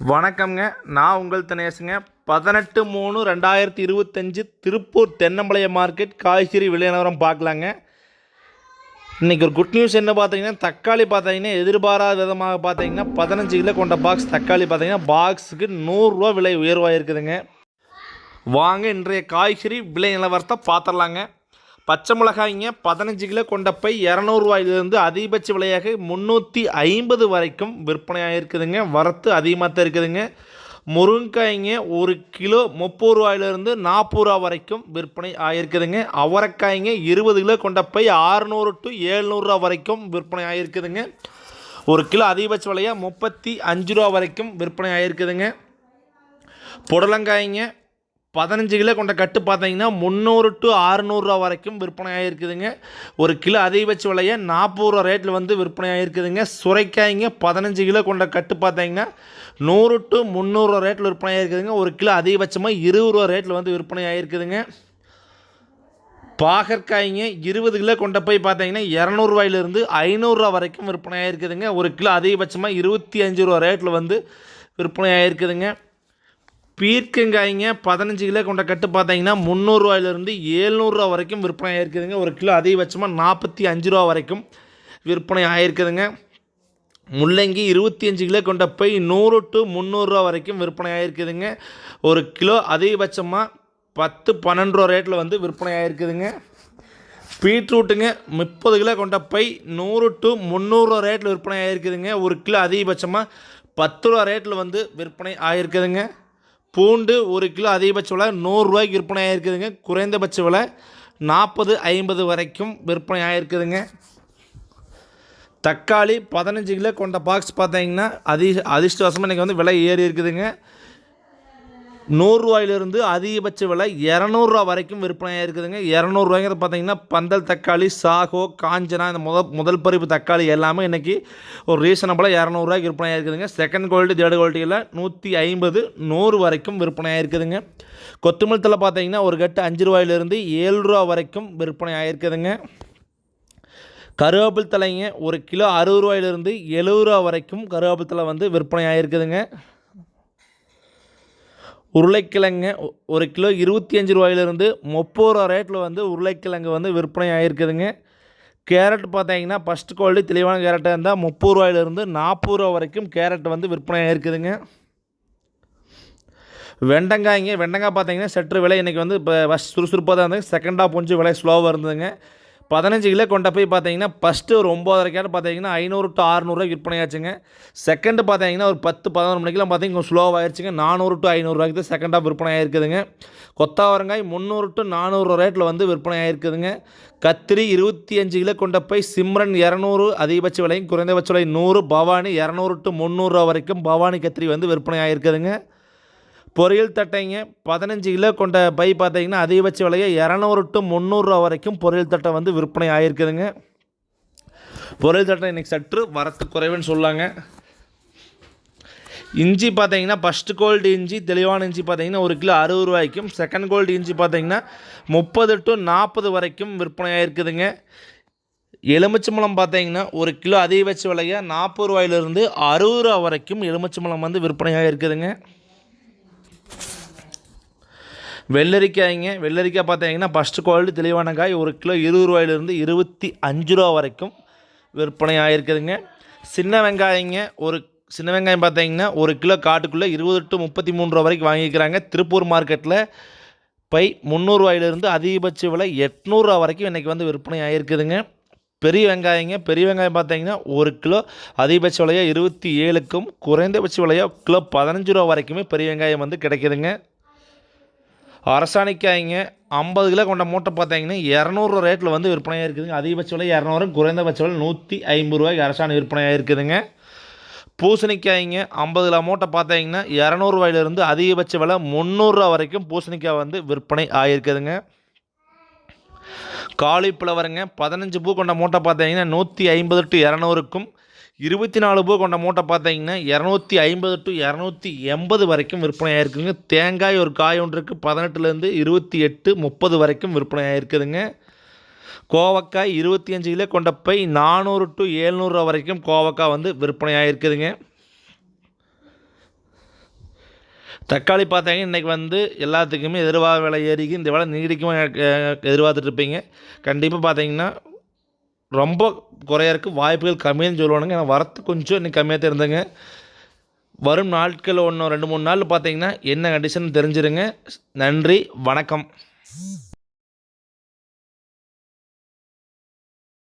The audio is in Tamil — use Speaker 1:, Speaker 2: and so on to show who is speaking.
Speaker 1: வணக்கம்ங்க. நான் உங்கள் தினேசுங்க பதினெட்டு மூணு ரெண்டாயிரத்தி இருபத்தஞ்சி திருப்பூர் தென்னம்பாளையம் மார்க்கெட் காய்கறி விலை நிலவரம் பார்க்கலாங்க. இன்றைக்கி ஒரு குட் நியூஸ் என்ன பார்த்தீங்கன்னா தக்காளி பார்த்தீங்கன்னா எதிர்பாராத விதமாக பார்த்தீங்கன்னா பதினஞ்சு கிலோ கொண்ட பாக்ஸ் தக்காளி பார்த்தீங்கன்னா பாக்ஸுக்கு நூறுரூவா விலை உயர்வாக இருக்குதுங்க வாங்க இன்றைய காய்கறி விலை நிலவரத்தை பார்த்துடலாங்க. பச்சை மிளகாய்ங்க பதினஞ்சு கிலோ கொண்ட பை இரநூறுவாயிலிருந்து அதிகபட்ச விலையாக முந்நூற்றி ஐம்பது வரைக்கும் விற்பனையாக இருக்குதுங்க வரத்து அதிகமாக தான் இருக்குதுங்க. முருங்கைக்காய்ங்க ஒரு கிலோ முப்பது ரூபாயிலிருந்து நாற்பது ரூபா வரைக்கும் விற்பனை ஆகிருக்குதுங்க அவரைக்காய்ங்க இருபது கிலோ கொண்ட பை ஆறுநூறு டு ஏழ்நூறுரூவா வரைக்கும் விற்பனை ஆகிருக்குதுங்க ஒரு கிலோ அதிகபட்ச விலையாக முப்பத்தி அஞ்சு ரூபா வரைக்கும் விற்பனை ஆகிருக்குதுங்க புடலங்காய்ங்க பதினஞ்சு கிலோ கொண்ட கட்டு பார்த்தீங்கன்னா முந்நூறு டு அறுநூறுவா வரைக்கும் விற்பனை ஆகிருக்குதுங்க ஒரு கிலோ அதிகபட்ச விலையை நாற்பது ரூபா ரேட்டில் வந்து விற்பனை ஆகிருக்குதுங்க சுரைக்காய்ங்க பதினஞ்சு கிலோ கொண்ட கட்டு பார்த்தீங்கன்னா நூறு டு முந்நூறுரூவா ரேட்டில் விற்பனை ஆகிருக்குதுங்க ஒரு கிலோ அதிகபட்சமாக இருபது ரூபா ரேட்டில் வந்து விற்பனை ஆகிருக்குதுங்க பாகற்காய்ங்க இருபது கிலோ கொண்ட போய் பார்த்தீங்கன்னா இரநூறுவாயிலிருந்து ஐநூறுரூவா வரைக்கும் விற்பனை ஆகிருக்குதுங்க ஒரு கிலோ அதிகபட்சமாக இருபத்தி அஞ்சு ரூபா ரேட்டில் வந்து விற்பனை ஆகிருக்குதுங்க பீர்க்கங்காய்ங்க பதினஞ்சு கிலோ கொண்ட கட்டு பார்த்தீங்கன்னா முந்நூறுரூவாயிலிருந்து ஏழ்நூறுரூவா வரைக்கும் விற்பனை ஆகிருக்குதுங்க ஒரு கிலோ அதிகபட்சமாக நாற்பத்தி அஞ்சு ரூபா வரைக்கும் விற்பனை ஆகிருக்குதுங்க முள்ளங்கி இருபத்தி அஞ்சு கிலோ கொண்ட போய் நூறு டு முந்நூறுரூவா வரைக்கும் விற்பனை ஆகிருக்குதுங்க ஒரு கிலோ அதிகபட்சமாக பத்து பன்னெண்டு ரூபா ரேட்டில் வந்து விற்பனை ஆகிருக்குதுங்க பீட்ரூட்டுங்க முப்பது கிலோ கொண்ட பை நூறு டு முந்நூறுரூவா ரேட்டில் விற்பனை ஆகிருக்குதுங்க ஒரு கிலோ அதிகபட்சமாக பத்து ரூபா ரேட்டில் வந்து விற்பனை ஆகிருக்குதுங்க பூண்டு ஒரு கிலோ அதிகபட்ச விலை நூறுரூவாய்க்கு விற்பனை ஆகிருக்குதுங்க குறைந்தபட்ச விலை நாற்பது ஐம்பது வரைக்கும் விற்பனை ஆகிருக்குதுங்க தக்காளி பதினஞ்சு கிலோ கொண்ட பாக்ஸ் பார்த்தீங்கன்னா அதி அதிர்ஷ்டவசமாக இன்றைக்கி வந்து விலை ஏறி இருக்குதுங்க நூறுரூவாயிலிருந்து அதிகபட்ச விலை இரநூறுவா வரைக்கும் விற்பனையாக இருக்குதுங்க. இரநூறுவாய்ங்கிறது பார்த்தீங்கன்னா பந்தல் தக்காளி சாகோ காஞ்சனா இந்த முதல் முதல் பறிப்பு தக்காளி எல்லாமே இன்றைக்கி ஒரு ரீசனபிளாக இரநூறுவாய்க்கு விற்பனையாக இருக்குதுங்க. செகண்ட் குவாலிட்டி தேர்ட் குவாலிட்டியில் நூற்றி ஐம்பது நூறு வரைக்கும் விற்பனையாக இருக்குதுங்க. கொத்தமல்லி பார்த்தீங்கன்னா ஒரு கட்டு அஞ்சு ரூபாயிலிருந்து ஏழு ரூபா வரைக்கும் விற்பனை ஆகிருக்குதுங்க கருவேப்பில் தலைங்க ஒரு கிலோ அறுபது ரூபாயிலிருந்து எழுபது ரூபா வரைக்கும் கருவேப்பில் தலை வந்து விற்பனை ஆகிருக்குதுங்க உருளைக்கிழங்கு ஒரு கிலோ இருபத்தி அஞ்சு ரூபாயிலிருந்து முப்பது ரூபா ரேட்டில் வந்து உருளைக்கிழங்கு வந்து விற்பனை ஆகிருக்குதுங்க கேரட் பார்த்தீங்கன்னா ஃபஸ்ட் குவாலிட்டி தெளிவான கேரட்டாக இருந்தால் முப்பது ரூபாயிலிருந்து நாற்பது ரூபா வரைக்கும் கேரட் வந்து விற்பனை ஆகிருக்குதுங்க வெண்டங்காய்ங்க வெண்டங்காய் பார்த்தீங்கன்னா சற்று விலை இன்றைக்கி வந்து இப்போ ஃபஸ்ட் சுறுசுறுப்பாக தான் இருந்தது. செகண்டாக கொஞ்சம் விலை ஸ்லோவாக இருந்ததுங்க. பதினஞ்சு கிலோ கொண்ட போய் பார்த்தீங்கன்னா ஃபஸ்ட்டு ஒரு ஒம்போதரைக்கான பார்த்தீங்கன்னா ஐநூறு டு அறுநூறுவா விற்பனையாச்சுங்க செகண்டு பார்த்தீங்கன்னா ஒரு பத்து பதினொரு மணிக்கெலாம் பார்த்தீங்கன்னா ஸ்லோவாக ஸ்லோவாகிடுச்சுங்க நானூறு டு ஐநூறுரூவாய்க்கு தான் செகண்டாக விற்பனை ஆகிருக்குதுங்க கொத்தாவரங்காய் முந்நூறு டு நானூறு ரேட்டில் வந்து விற்பனை ஆகிருக்குதுங்க கத்திரி இருபத்தி அஞ்சு கிலோ கொண்ட போய் சிம்ரன் இரநூறு அதிகபட்ச விலையும் குறைந்தபட்ச விலை நூறு பவானி இரநூறு டு முந்நூறுரூவா வரைக்கும் பவானி கத்திரி வந்து விற்பனை ஆகிருக்குதுங்க பொரியல் தட்டைங்க. பதினஞ்சு கிலோ கொண்ட பை பார்த்தீங்கன்னா அதிகபட்ச விலையை இரநூறு டு முந்நூறுரூவா வரைக்கும் பொரியல் தட்டை வந்து விற்பனை ஆகிருக்குதுங்க பொரியல் தட்டை இன்றைக்கி சற்று வரத்து குறைவுன்னு சொல்லாங்க. இஞ்சி பார்த்தீங்கன்னா ஃபஸ்ட்டு கோல்டு இஞ்சி தெளிவான இஞ்சி பார்த்தீங்கன்னா ஒரு கிலோ அறுபது ரூபாய்க்கும் செகண்ட் கோல்டு இஞ்சி பார்த்தீங்கன்னா முப்பது டு நாற்பது வரைக்கும் விற்பனை ஆகிருக்குதுங்க எலுமிச்சம்பழம் பார்த்தீங்கன்னா ஒரு கிலோ அதிகபட்ச விலையாக நாற்பது ரூபாயிலிருந்து அறுபது ரூபா வரைக்கும் எலுமிச்சம்பழம் வந்து விற்பனையாக இருக்குதுங்க வெள்ளரிக்காய்ங்க. வெள்ளரிக்காய் பார்த்தீங்கன்னா ஃபஸ்ட்டு குவாலிட்டி தெளிவான காய் ஒரு கிலோ இருபது ரூபாயிலிருந்து இருபத்தி அஞ்சு ரூபா வரைக்கும் விற்பனை ஆகிருக்குதுங்க சின்ன வெங்காயங்க ஒரு சின்ன வெங்காயம் பார்த்தீங்கன்னா ஒரு கிலோ காட்டுக்குள்ளே இருபது டு முப்பத்தி மூணு ரூபா வரைக்கும் வாங்கிக்கிறாங்க திருப்பூர் மார்க்கெட்டில் பை முந்நூறுவாயிலிருந்து அதிகபட்ச விலை எட்நூறுரூவா வரைக்கும் இன்றைக்கி வந்து விற்பனை ஆகிருக்குதுங்க பெரிய வெங்காயங்க பெரிய வெங்காயம் பார்த்தீங்கன்னா ஒரு கிலோ அதிகபட்ச விலையாக இருபத்தி ஏழுக்கும் குறைந்தபட்ச விலையாக கிலோ பதினஞ்சு ரூபா வரைக்குமே பெரிய வெங்காயம் வந்து கிடைக்குதுங்க. அரசாணிக்காய்ங்க ஐம்பது கிலோ கொண்ட மூட்டை பார்த்தீங்கன்னா இரநூறுவா ரேட்டில் வந்து விற்பனையாக இருக்குதுங்க. அதிகபட்ச விலை இரநூறு குறைந்தபட்ச விலை நூற்றி ஐம்பது ரூபாய்க்கு அரசாணி விற்பனையாக இருக்குதுங்க. பூசணிக்காய்ங்க ஐம்பது கிலோ மூட்டை பார்த்தீங்கன்னா இரநூறுவாயிலிருந்து அதிகபட்ச விலை முந்நூறுரூவா வரைக்கும் பூசணிக்காய் வந்து விற்பனை ஆகியிருக்குதுங்க காலிஃப்ளவருங்க பதினஞ்சு பூ கொண்ட மூட்டை பார்த்தீங்கன்னா நூற்றி ஐம்பது டு இரநூறுக்கும் இருபத்தி நாலு பூ கொண்ட மூட்டை பார்த்தீங்கன்னா இரநூத்தி ஐம்பது டு இரநூத்தி எண்பது வரைக்கும் விற்பனை ஆயிருக்குங்க தேங்காய் ஒரு காய் இருக்குது பதினெட்டுலேருந்து இருபத்தி எட்டு முப்பது வரைக்கும் விற்பனை ஆயிருக்குதுங்க கோவக்காய் இருபத்தி அஞ்சு கிலோ கொண்ட பை நானூறு டு ஏழ்நூறுரூவா வரைக்கும் கோவக்காய் வந்து விற்பனை இருக்குதுங்க தக்காளி பார்த்தாங்க இன்றைக்கி வந்து எல்லாத்துக்குமே எதிர்வாக விலை ஏறிக்கு. இந்த விலை நீடிக்கும் எதிர்பார்த்துட்ருப்பீங்க கண்டிப்பாக பார்த்தீங்கன்னா ரொம்ப குறையறக்கு வாய்ப்புகள் கம்மின்னு சொல்லுவானுங்க. ஏன்னா வரத்து கொஞ்சம் இன்றைக்கி கம்மியாக தான் வரும் நாட்கள் ஒன்று ரெண்டு மூணு நாள் பார்த்தீங்கன்னா என்ன கண்டிஷன் தெரிஞ்சிருங்க. நன்றி வணக்கம்.